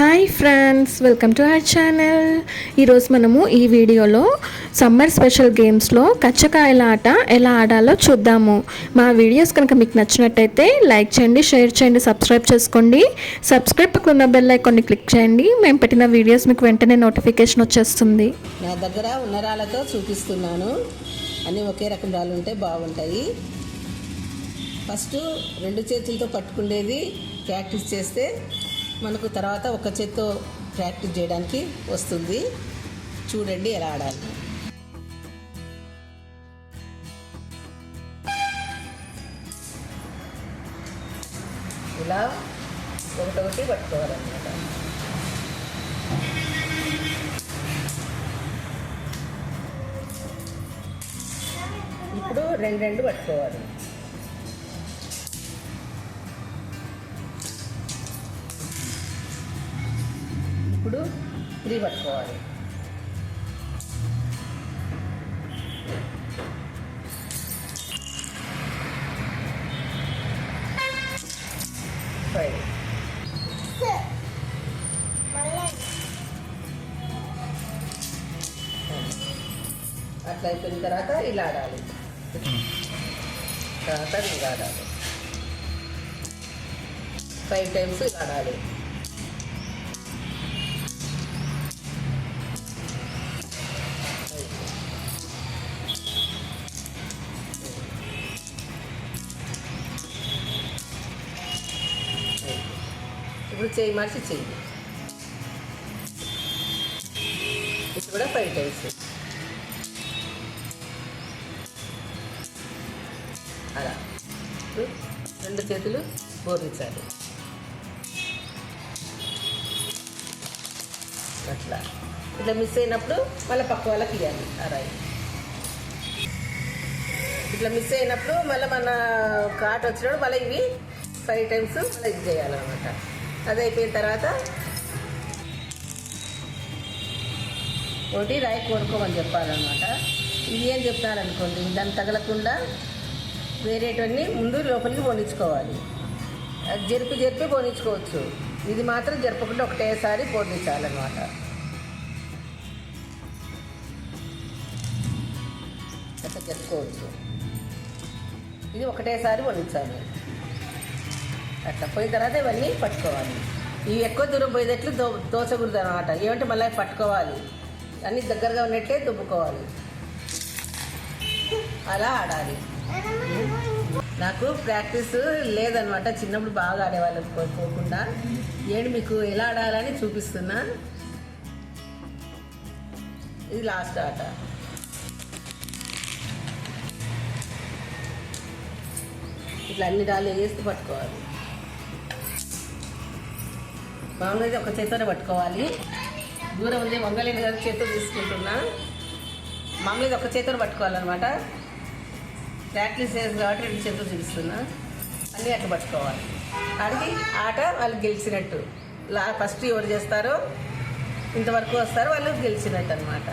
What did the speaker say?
Hi friends welcome to our channel ఈరోజు మనము ఈ వీడియోలో సమ్మర్ స్పెషల్ గేమ్స్లో కచ్చకాయల ఆట ఎలా ఆడాలో చూద్దాము. మా వీడియోస్ కనుక మీకు నచ్చినట్టయితే లైక్ చేయండి షేర్ చేయండి సబ్స్క్రైబ్ చేసుకోండి. సబ్స్క్రైబ్ పక్కన ఉన్న బెల్ ఐకాన్ని క్లిక్ చేయండి. మేము పెట్టిన వీడియోస్ మీకు వెంటనే నోటిఫికేషన్ వచ్చేస్తుంది. నా దగ్గర ఉన్న రాళ్ళతో చూపిస్తున్నాను. అన్నీ ఒకే రకం రాళ్ళు ఉంటే బాగుంటాయి. ఫస్ట్ రెండు చేతులతో పట్టుకునేది ప్రాక్టీస్ చేస్తే మనకు తర్వాత ఒక చేత్తో ప్రాక్టీస్ చేయడానికి వస్తుంది. చూడండి ఎలా ఆడాలి. ఇలా ఒకటొకటి పట్టుకోవాలన్నమాట. ఇప్పుడు రెండు రెండు పట్టుకోవాలి. ఇప్పుడు త్రీ పట్టుకోవాలి. ఫైవ్. అట్లా అయిపోయిన తర్వాత ఇలా ఆడాలి. తర్వాత ఇలా ఆడాలి. ఫైవ్ టైమ్స్ ఇలా ఆడాలి. ఇప్పుడు చేయి మార్చి చెయ్యి ఇది కూడా ఫైవ్ టైమ్స్. అలా. రెండు చేతులు బోర్లించాలి అట్లా. ఇట్లా మిస్ అయినప్పుడు మళ్ళీ పక్క వాళ్ళకి ఇవ్వాలి అరాయి ఇట్లా మిస్ అయినప్పుడు మళ్ళీ మన కాట్ వచ్చినప్పుడు మళ్ళీ ఇవి ఫైవ్ టైమ్స్ మళ్ళీ ఇది చేయాలన్నమాట. అది అయిపోయిన తర్వాత ఒకటి రాయి కోరుకోమని చెప్పాలన్నమాట. ఇది ఏం చెప్తారనుకోండి దాన్ని తగలకుండా వేరేటివన్నీ ముందు లోపలికి పోనించుకోవాలి అది జరిపి జరిపి పోనించుకోవచ్చు ఇది మాత్రం జరపకుండా ఒకటేసారి పోనించాలన్నమాట జరుపుకోవచ్చు. ఇది ఒకటేసారి వణించాలి అట్లా పోయిన తర్వాత ఇవన్నీ పట్టుకోవాలి. ఇవి ఎక్కువ దూరం పోయేటట్లు దో దోచకూడదు అనమాట. ఏమంటే మళ్ళీ పట్టుకోవాలి. అన్నీ దగ్గరగా ఉన్నట్లే దుబ్బుకోవాలి. అలా ఆడాలి. నాకు ప్రాక్టీస్ లేదనమాట. చిన్నప్పుడు బాగా ఆడేవాళ్ళం పోకుండా. ఏంటి మీకు ఎలా ఆడాలని చూపిస్తున్నా. ఇది లాస్ట్ ఆట. ఇట్లా అన్ని రాళ్ళు వేస్తూ పట్టుకోవాలి. మామూలుగా అయితే ఒక చేతితోనే పట్టుకోవాలి. దూరం ఉంది వంగలేని కదా చేతితో తీసుకుంటున్నా. మామూలుగా ఒక చేతితో పట్టుకోవాలన్నమాట. ప్రాక్టీస్ చేసి కాబట్టి రెండు చేతులు చూపిస్తున్నా. అన్నీ అట్లా పట్టుకోవాలి. అడిగి ఆట వాళ్ళు గెలిచినట్టు. లా ఫస్ట్ ఎవరు చేస్తారో ఇంతవరకు వస్తారో వాళ్ళు గెలిచినట్టు అనమాట